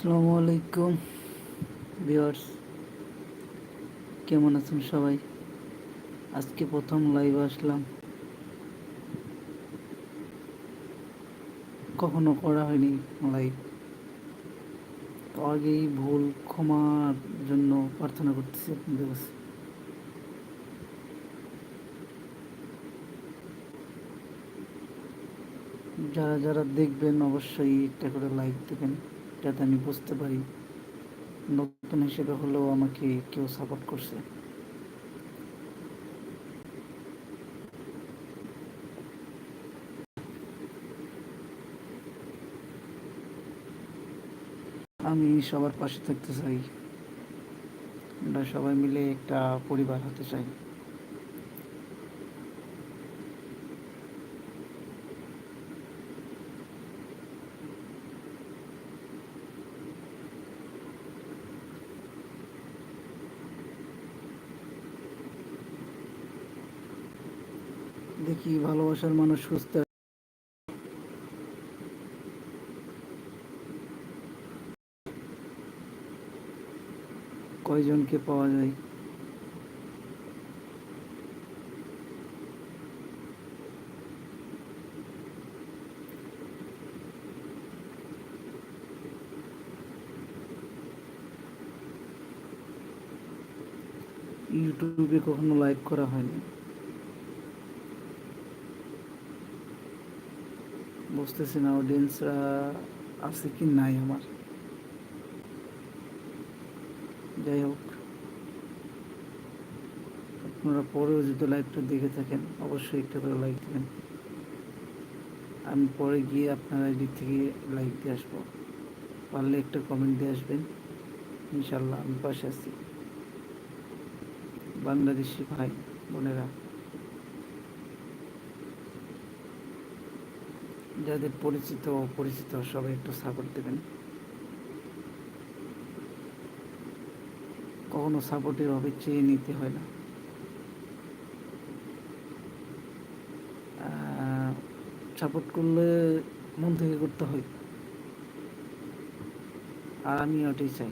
আসসালামু আলাইকুম। ভিউয়ার্স, কেমন আছেন সবাই? আজকে প্রথম লাইভ আসলাম। কখনো করা হয়নি লাইভ তো আগেই ভুল ক্ষমার জন্য প্রার্থনা করতেছি আপনাদের কাছে। যারা যারা দেখবেন অবশ্যই একটা করে লাইক দেবেন। যাতে আমি বুঝতে পারি। নতুন হিসেবে হলেও আমাকে কেউ সাপোর্ট করছে। আমি সবার পাশে থাকতে চাই। আমরা সবাই মিলে একটা পরিবার হতে চাই। দেখি ভালোবাসার মানুষ সুস্থ কয়জনকে পাওয়া যায়? ইউটিউবে কখনো লাইভ করা হয়নি? বুঝতেছি না অডিয়েন্সরা আছে কি নাই আমার। যাই হোক, আপনারা পরেও যদি লাইভটা দেখে থাকেন, অবশ্যই একটা করে লাইক দেবেন। আমি পরে গিয়ে আপনার আইডি থেকে লাইক দিয়ে আসব। পারলে একটা কমেন্ট দিয়ে আসবেন। ইনশাল্লাহ আমি পাশে আছি। বাংলাদেশি ভাই, বোনেরা। যাদের পরিচিত, অপরিচিত, সবাই একটু সাপোর্ট দেবেন। কখনো সাপোর্টের অভাবে চেয়ে নিতে হয় না। সাপোর্ট করলে মন থেকে করতে হয়। আর আমি ওটাই চাই।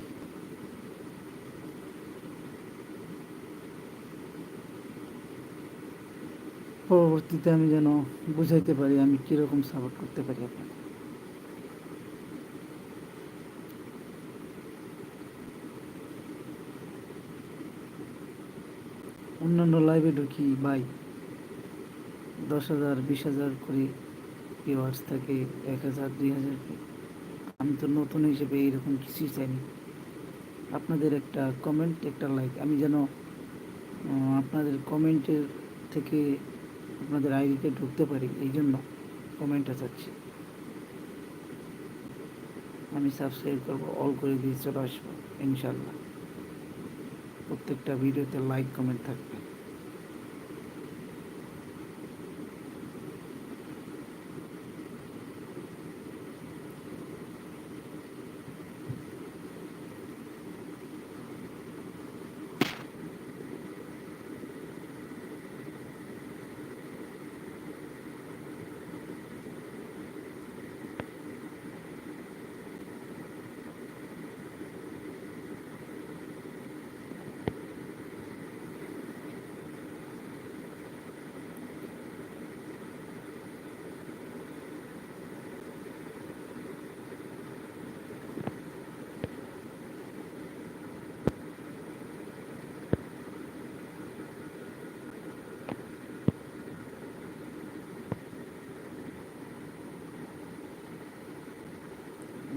পরবর্তীতে আমি যেন বুঝাইতে পারি, আমি কীরকম সাপোর্ট করতে পারি আপনাকে। অন্যান্য লাইভে ঢুকি বাই দশ হাজার, বিশ হাজার করে ভিউয়ার্স থাকে, এক হাজার, দুই হাজার আমি তো নতুন হিসেবে এইরকম কিছুই চাইনি আপনাদের একটা কমেন্ট একটা লাইক আমি যেন আপনাদের কমেন্টের থেকে আপনাদের আইডিতে ঢুকতে পারি, এই জন্য কমেন্ট চাচ্ছি। আমি সাবস্ক্রাইব করব অল করে দিয়ে চলে আসব ইনশাল্লাহ প্রত্যেকটা ভিডিওতে লাইক কমেন্ট থাকবে।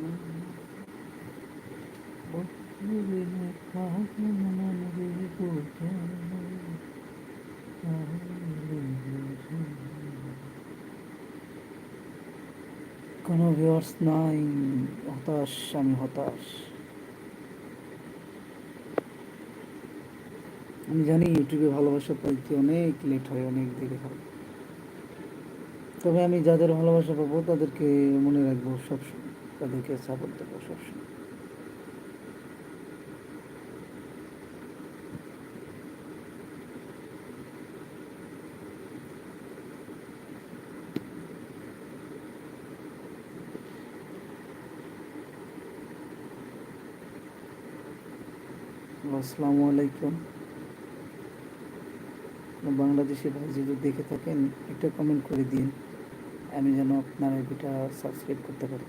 কোনো ভিউয়ার্স নাই, হতাশ, আমি হতাশ। আমি জানি ইউটিউবে ভালোবাসা পাইতে অনেক লেট হয়, অনেক দেরি হয়। তবে আমি যাদের ভালোবাসা পাবো, তাদেরকে মনে রাখব সবসময়। তাদেরকে সাপোর্ট দেবো সবসময় আসসালামু আলাইকুম। বাংলাদেশি ভাই যদি দেখে থাকেন, একটা কমেন্ট করে দিন। আমি যেন আপনার আইডিটা সাবস্ক্রাইব করতে পারি।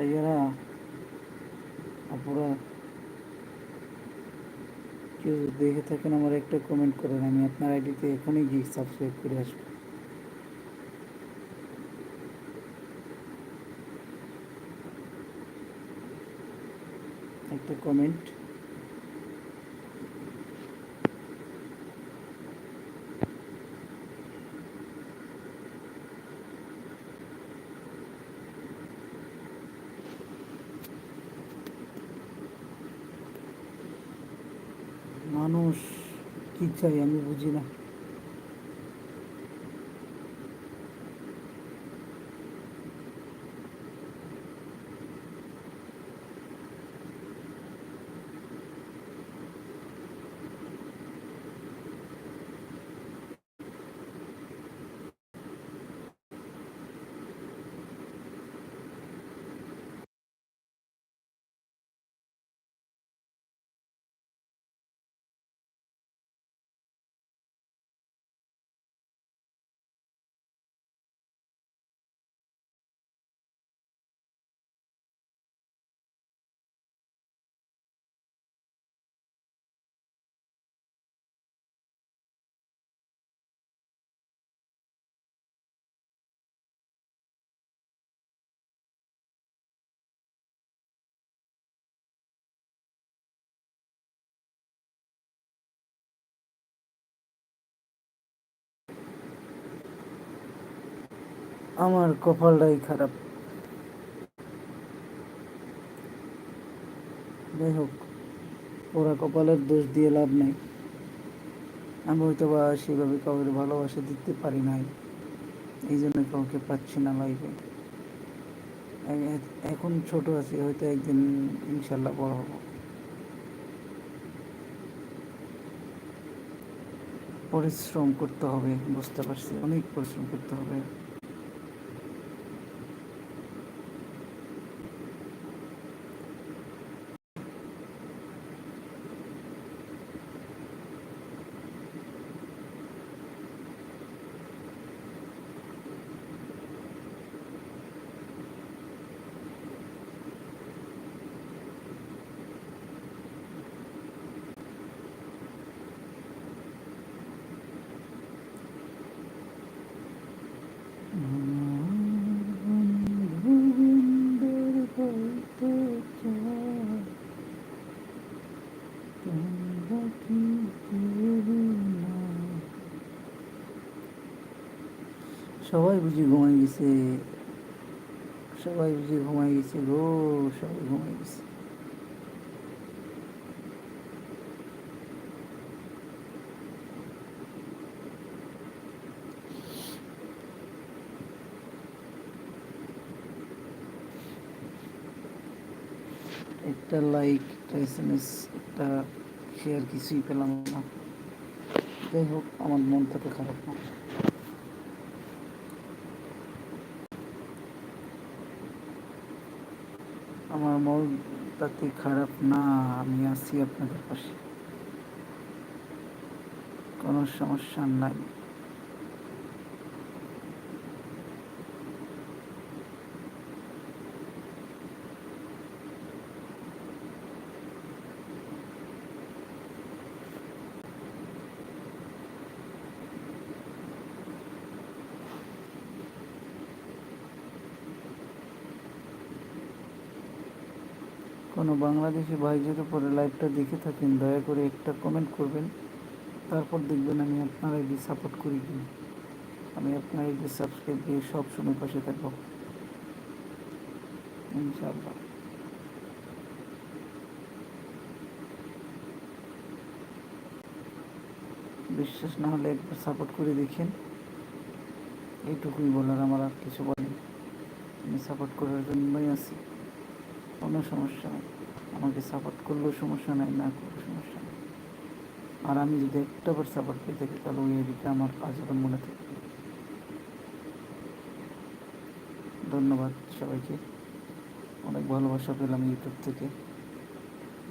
ভাইয়ারা আপনারা কেউ দেখে থাকেন, আমার একটা কমেন্ট করেন, আমি আপনার আইডিতে এখনই গিয়ে সাবস্ক্রাইব করে আসব। একটা কমেন্ট মানুষ কি চাই আমি বুঝি না। আমার কপালটাই খারাপ। যাই হোক, ওরা কপালের দোষ দিয়ে লাভ নাই। আমি হয়তো বা সেভাবে কাউকে ভালোবাসা দিতে পারি নাই। এই জন্য কাউকে পাচ্ছি না লাইফে এখন ছোট আছি, হয়তো একদিন ইনশাল্লাহ বড় হব। পরিশ্রম করতে হবে, বুঝতে পারছি। অনেক পরিশ্রম করতে হবে। সবাই বুঝি ঘুমাই গেছে। সবাই বুঝি ঘুমাই গেছে গো সবাই ঘুমাই গেছে। একটা লাইক একটা এস এম এস একটা শেয়ার কিছুই পেলাম না। যাই হোক, আমার মন তাতে খারাপ না। আমার মন তাতে খারাপ না, আমি আছি আপনাদের পাশে। কোনো সমস্যা নাই। কোনো বাংলাদেশি ভাই যদি পরে লাইভটা দেখে থাকেন, দয়া করে একটা কমেন্ট করবেন। তারপর দেখবেন আমি আপনার আইডি সাপোর্ট করি কি আমি আপনার আইডি সাবস্ক্রাইব দিয়ে সব সময় পাশে থাকব। ইনশাআল্লাহ। বিশ্বাস না হলে একবার সাপোর্ট করে দেখেন। এইটুকুই বলার আমার আর কিছু বলেন আমি সাপোর্ট করার জন্যই আছি। কোনো সমস্যা নেই। আমাকে সাপোর্ট করলেও সমস্যা নাই, না করলেও সমস্যা নেই। আর আমি যদি একটা বার সাপোর্ট পেয়ে থাকি, তাহলে ওই এদিকে আমার আজীবন মনে থাকবে ধন্যবাদ সবাইকে। অনেক ভালোবাসা পেলাম ইউটিউব থেকে।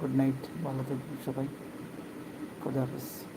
গুড নাইট ভালো থাকবেন সবাই। খোদা হাফেজ।